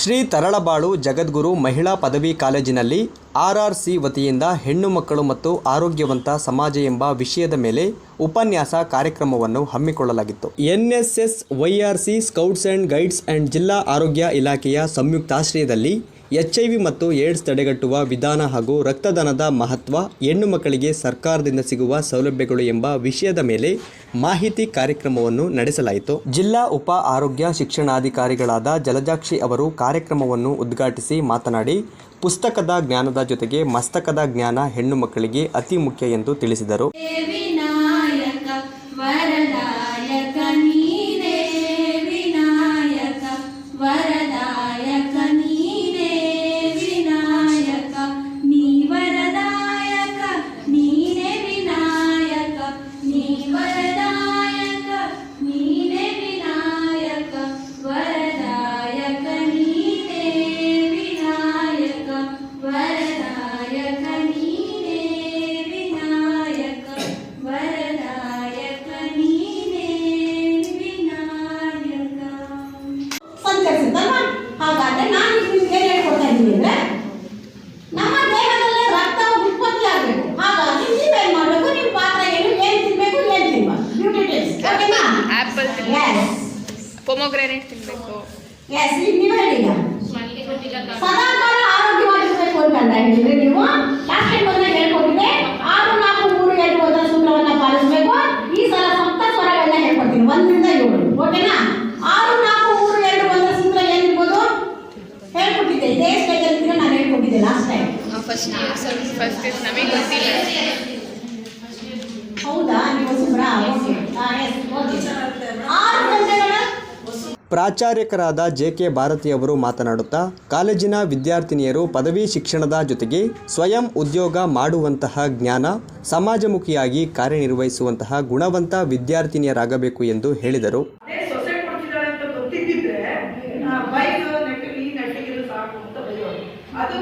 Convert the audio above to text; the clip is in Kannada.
ಶ್ರೀ ತರಳಬಾಳು ಜಗದ್ಗುರು ಮಹಿಳಾ ಪದವಿ ಕಾಲೇಜಿನಲ್ಲಿ ಆರ್ಆರ್ಸಿ ವತಿಯಿಂದ ಹೆಣ್ಣು ಮಕ್ಕಳು ಮತ್ತು ಆರೋಗ್ಯವಂತ ಸಮಾಜ ಎಂಬ ವಿಷಯದ ಮೇಲೆ ಉಪನ್ಯಾಸ ಕಾರ್ಯಕ್ರಮವನ್ನು ಹಮ್ಮಿಕೊಳ್ಳಲಾಗಿತ್ತು. NSS YRC scouts and guides and ಜಿಲ್ಲಾ ಆರೋಗ್ಯ ಇಲಾಖೆಯ ಸಂಯುಕ್ತಾಶ್ರಯದಲ್ಲಿ ಎಚ್ಐವಿ ಮತ್ತು ಏಡ್ಸ್ ತಡೆಗಟ್ಟುವ ವಿಧಾನ ಹಾಗೂ ರಕ್ತದಾನದ ಮಹತ್ವ, ಹೆಣ್ಣು ಮಕ್ಕಳಿಗೆ ಸರ್ಕಾರದಿಂದ ಸಿಗುವ ಸೌಲಭ್ಯಗಳು ಎಂಬ ವಿಷಯದ ಮೇಲೆ ಮಾಹಿತಿ ಕಾರ್ಯಕ್ರಮವನ್ನು ನಡೆಸಲಾಯಿತು. ಜಿಲ್ಲಾ ಉಪ ಆರೋಗ್ಯ ಶಿಕ್ಷಣಾಧಿಕಾರಿಗಳಾದ ಜಲಜಾಕ್ಷಿ ಅವರು ಕಾರ್ಯಕ್ರಮವನ್ನು ಉದ್ಘಾಟಿಸಿ ಮಾತನಾಡಿ, ಪುಸ್ತಕದ ಜ್ಞಾನದ ಜೊತೆಗೆ ಮಸ್ತಕದ ಜ್ಞಾನ ಹೆಣ್ಣು ಮಕ್ಕಳಿಗೆ ಅತಿ ಮುಖ್ಯ ಎಂದು ತಿಳಿಸಿದರು. ಆಪಲ್ ತಿನ್ಬೇಕು. ಎಸ್ ಪೊಮೊಗ್ರಾನೇಟ್ ತಿನ್ಬೇಕು. ಎಸ್ ಈಗ ನೀವು ಹೇಳಿ ಈಗ ಸದಾಕಾಲ ಆರೋಗ್ಯವಾಗಿರ್ಬೇಕು ಅಂತ ಹೇಳಿದ್ರೆ ನೀವು. ಲಾಸ್ಟ್ ಟೈಮ್ ಹೇಳ್ಕೊಟ್ಟಿದ್ದೆ. ಆರು ನಾಲ್ಕು ಮೂರು ಎಂಟು ಒಂದರ ಸೂತ್ರವನ್ನ ಪಾಲಿಸಬೇಕು. ಈ ಸಲ ಸಪ್ತ ಸ್ವರಗಳನ್ನ ಹೇಳ್ಕೊಡ್ತೀನಿ. ಒಂದರಿಂದ ಏಳು. ಓಕೆನಾ? ಆರು ನಾಲ್ಕು ಮೂರು ಎರಡು ಒಂದರ ಸೂತ್ರ ಏನಿರ್ಬೋದು? ಹೇಳ್ಕೊಟ್ಟಿದ್ದೆ. ಇದೇ ಸ್ಟೇಜಲ್ಲಿ ನಾನು ಹೇಳ್ಕೊಟ್ಟಿದ್ದೆ ಲಾಸ್ಟ್ ಟೈಮ್ ಫಸ್ಟ್ ಫಸ್ಟ್ ನಮಗೆ ಗೊತ್ತಿಲ್ಲ. ಹೌದಾ? ನೀವು ಸುಬ್ರಾ ಓಕೆ. ಪ್ರಾಚಾರ್ಯಕರಾದ ಜೆ ಕೆ ಭಾರತಿಯವರು ಮಾತನಾಡುತ್ತಾ, ಕಾಲೇಜಿನ ವಿದ್ಯಾರ್ಥಿನಿಯರು ಪದವಿ ಶಿಕ್ಷಣದ ಜೊತೆಗೆ ಸ್ವಯಂ ಉದ್ಯೋಗ ಮಾಡುವಂತಹ ಜ್ಞಾನ, ಸಮಾಜಮುಖಿಯಾಗಿ ಕಾರ್ಯನಿರ್ವಹಿಸುವಂತಹ ಗುಣವಂತ ವಿದ್ಯಾರ್ಥಿನಿಯರಾಗಬೇಕು ಎಂದು ಹೇಳಿದರು. ಅದು